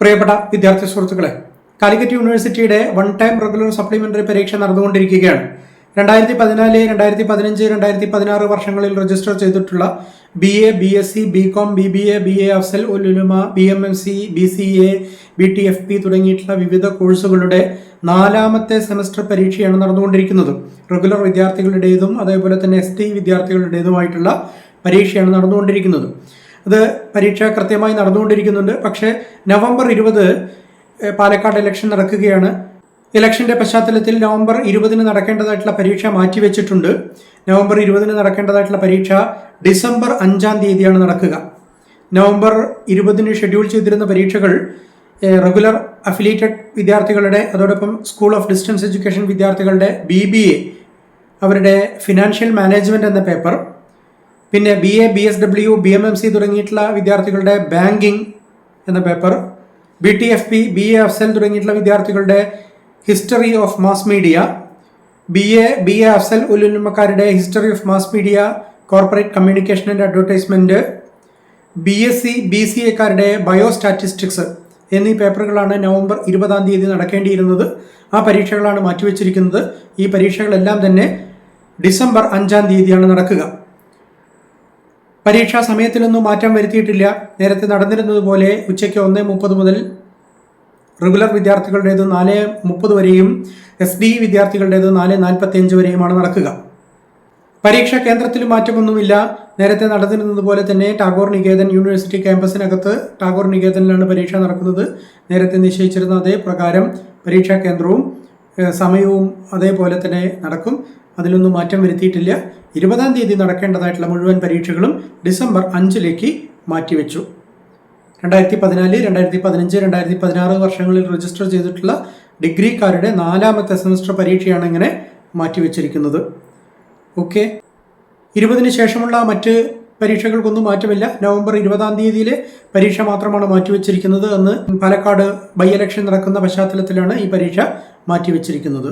പ്രിയപ്പെട്ട വിദ്യാർത്ഥി സുഹൃത്തുക്കളെ കാലിക്കറ്റ് യൂണിവേഴ്സിറ്റിയുടെ വൺ ടൈം റെഗുലർ സപ്ലിമെന്ററി പരീക്ഷ നടന്നുകൊണ്ടിരിക്കുകയാണ്. രണ്ടായിരത്തി പതിനാല് രണ്ടായിരത്തി പതിനഞ്ച് രണ്ടായിരത്തി പതിനാറ് വർഷങ്ങളിൽ രജിസ്റ്റർ ചെയ്തിട്ടുള്ള B A B S C B com B B A B A Afzal Ulama B M M C B C A B T F P തുടങ്ങിയിട്ടുള്ള വിവിധ കോഴ്സുകളുടെ നാലാമത്തെ സെമസ്റ്റർ പരീക്ഷയാണ് നടന്നുകൊണ്ടിരിക്കുന്നത്. റെഗുലർ വിദ്യാർത്ഥികളുടേതും അതേപോലെ തന്നെ എസ് ടി വിദ്യാർത്ഥികളുടേതുമായിട്ടുള്ള പരീക്ഷയാണ് നടന്നുകൊണ്ടിരിക്കുന്നത്. അത് പരീക്ഷ കൃത്യമായി നടന്നുകൊണ്ടിരിക്കുന്നുണ്ട്. പക്ഷേ നവംബർ ഇരുപത് പാലക്കാട് ഇലക്ഷൻ നടക്കുകയാണ്. ഇലക്ഷന്റെ പശ്ചാത്തലത്തിൽ നവംബർ ഇരുപതിന് നടക്കേണ്ടതായിട്ടുള്ള പരീക്ഷ മാറ്റിവെച്ചിട്ടുണ്ട്. നവംബർ ഇരുപതിന് നടക്കേണ്ടതായിട്ടുള്ള പരീക്ഷ ഡിസംബർ അഞ്ചാം തീയതിയാണ് നടക്കുക. നവംബർ ഇരുപതിന് ഷെഡ്യൂൾ ചെയ്തിരുന്ന പരീക്ഷകൾ റെഗുലർ അഫിലിയേറ്റഡ് വിദ്യാർത്ഥികളുടെ അതോടൊപ്പം സ്കൂൾ ഓഫ് ഡിസ്റ്റൻസ് എഡ്യൂക്കേഷൻ വിദ്യാർത്ഥികളുടെ ബി ബി എ അവരുടെ ഫിനാൻഷ്യൽ മാനേജ്മെന്റ് എന്ന പേപ്പർ പിന്നെ B A B S W B M M C തുടങ്ങിയിട്ടുള്ള വിദ്യാർത്ഥികളുടെ ബാങ്കിങ് എന്ന paper B T F P B A Afzal തുടങ്ങിയിട്ടുള്ള വിദ്യാർത്ഥികളുടെ history of mass media B A B A Afzal ഉലുമക്കാരുടെ history of mass media corporate communication and advertisement B S C B C എക്കാരുടെ bio statistics എന്നീ പേപ്പറുകളാണ് November ഇരുപതാം തീയതി നടക്കേണ്ടിയിരുന്നത്. ആ പരീക്ഷകളാണ് മാറ്റിവെച്ചിരിക്കുന്നത്. ഈ പരീക്ഷകളെല്ലാം തന്നെ December അഞ്ചാം തീയതിയാണ് നടക്കുക. പരീക്ഷാ സമയത്തിലൊന്നും മാറ്റം വരുത്തിയിട്ടില്ല. നേരത്തെ നടന്നിരുന്നതുപോലെ ഉച്ചയ്ക്ക് ഒന്ന് മുപ്പത് മുതൽ റെഗുലർ വിദ്യാർത്ഥികളുടേത് നാല് മുപ്പത് വരെയും എസ് ഡി വിദ്യാർത്ഥികളുടേത് നാല് നാൽപ്പത്തി അഞ്ച് വരെയുമാണ് നടക്കുക. പരീക്ഷാ കേന്ദ്രത്തിൽ മാറ്റമൊന്നുമില്ല. നേരത്തെ നടന്നിരുന്നതുപോലെ തന്നെ ടാഗോർ നികേതൻ യൂണിവേഴ്സിറ്റി ക്യാമ്പസിനകത്ത് ടാഗോർ നികേതനിലാണ് പരീക്ഷ നടക്കുന്നത്. നേരത്തെ നിശ്ചയിച്ചിരുന്ന അതേ പ്രകാരം പരീക്ഷാ കേന്ദ്രവും സമയവും അതേപോലെ തന്നെ നടക്കും. അതിലൊന്നും മാറ്റം വരുത്തിയിട്ടില്ല. ഇരുപതാം തീയതി നടക്കേണ്ടതായിട്ടുള്ള മുഴുവൻ പരീക്ഷകളും ഡിസംബർ അഞ്ചിലേക്ക് മാറ്റിവെച്ചു. രണ്ടായിരത്തി പതിനാല് രണ്ടായിരത്തി പതിനഞ്ച് രണ്ടായിരത്തി പതിനാറ് വർഷങ്ങളിൽ രജിസ്റ്റർ ചെയ്തിട്ടുള്ള ഡിഗ്രിക്കാരുടെ നാലാമത്തെ സെമസ്റ്റർ പരീക്ഷയാണ് ഇങ്ങനെ മാറ്റിവെച്ചിരിക്കുന്നത്. ഓക്കെ ഇരുപതിന് ശേഷമുള്ള മറ്റ് പരീക്ഷകൾക്കൊന്നും മാറ്റമില്ല. നവംബർ ഇരുപതാം തീയതിയിലെ പരീക്ഷ മാത്രമാണ് മാറ്റിവെച്ചിരിക്കുന്നത് എന്ന് പാലക്കാട് ബൈ ഇലക്ഷൻ നടക്കുന്ന പശ്ചാത്തലത്തിലാണ് ഈ പരീക്ഷ മാറ്റിവെച്ചിരിക്കുന്നത്.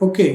ഓക്കെ